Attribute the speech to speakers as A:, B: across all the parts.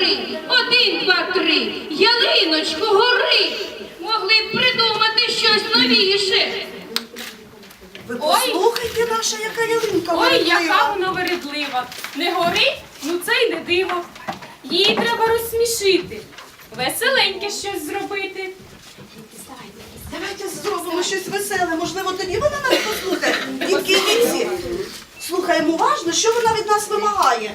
A: Один, два, три, ялиночко, гори. Могли б придумати щось новіше.
B: Ви
C: Ой.
B: послухайте, наша яка ялинка
C: Ой,
B: вередлива.
C: яка вона вередлива. Не горить, ну це й не диво. Її треба розсмішити. Веселеньке щось зробити.
B: Давайте зробимо щось веселе. Можливо, тоді вона нас послухає. Дітки, дітки, слухаємо уважно, що вона від нас вимагає.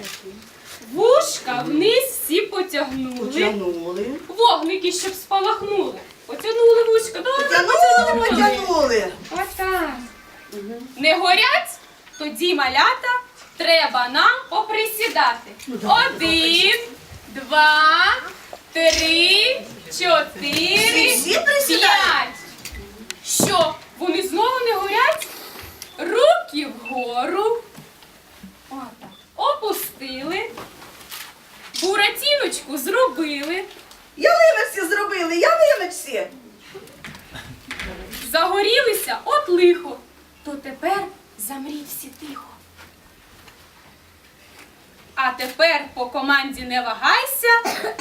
C: Вушка вниз всі потягнули.
B: Потягнули.
C: Вогники, щоб спалахнули. Потягнули вушка.
B: Потягнули, потягнули.
C: Отак. Не горять? Тоді малята треба нам поприсідати. Один, два, три, чотири,
B: Всі присідають?
C: п'ять. Що? Вони знову не горять? Руки вгору. Отак. Опустили. Буратіночку зробили.
B: Ялиночці зробили, ялиночці.
C: Загорілися от лихо. То тепер замріть всі тихо. А тепер по команді не вагайся,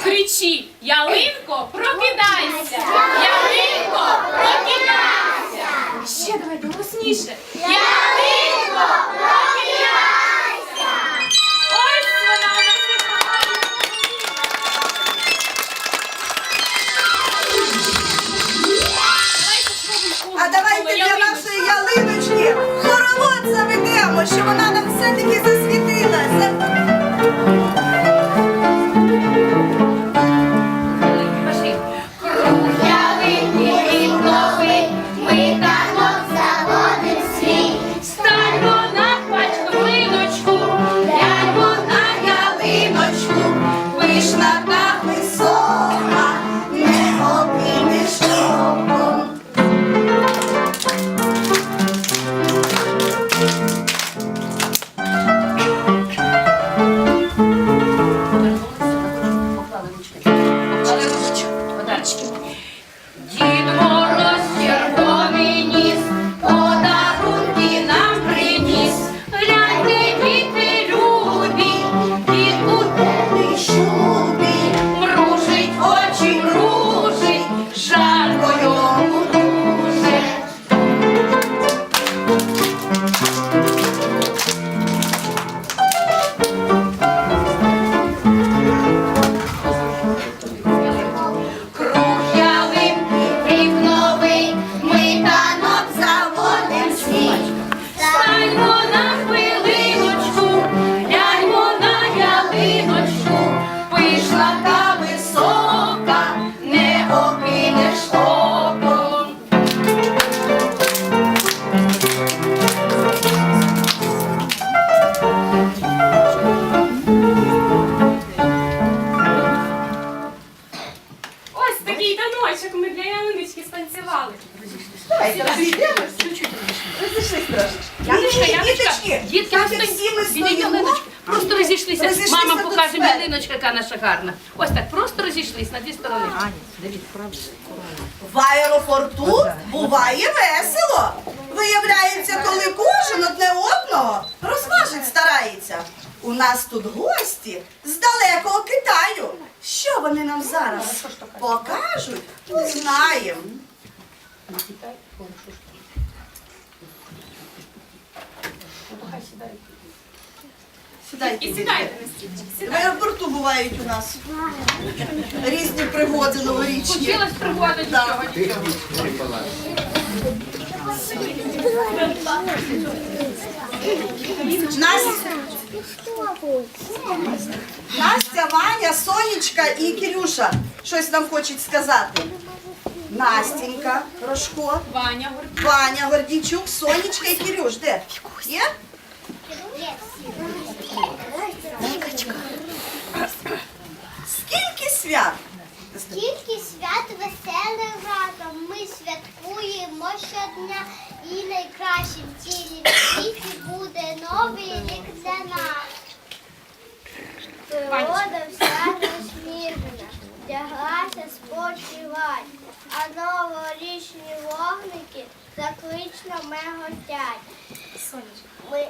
C: кричи Ялинко, прокидайся! Ялинко, прокидайся! Ще давайте голосніше. Ялинко,
B: щоб вона нам все-таки засвітилася.
A: sure.
B: Пишна
A: Ялиночка, яка наша гарна. Ось так, просто розійшлись на дві сторони.
B: В аеропорту буває весело. Виявляється, коли кожен одне одного розважить старається. У нас тут гості з далекого Китаю. Що вони нам зараз покажуть, узнаємо. Сідайте.
C: І сідайте на стільчик.
B: Аеропорту бувають у нас різні пригоди новорічні.
A: Хотілося пригоди нічого.
B: Настя, Настя, Ваня, Сонечка і Кирюша щось нам хочуть сказати. Настенька, Рожко.
C: Ваня,
B: Гордійчук, Сонечка і Кирюш. Де? Є?
D: Природа вся розсміжена, вдяглася спочивать, а новорічні вогники заклично меготять. Ми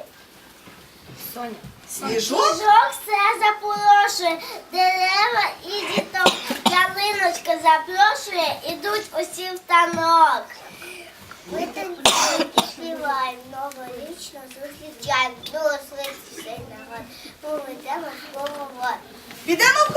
C: Соня.
B: Сніжок
D: Сніжок все запорошує, дерева і діток. Ялиночка запрошує, ідуть усі в танок. Ми танцюємо співаємо, новорічно зустрічаємо. до свиті сей нагод. Ми йдемо в голову.
B: підемо в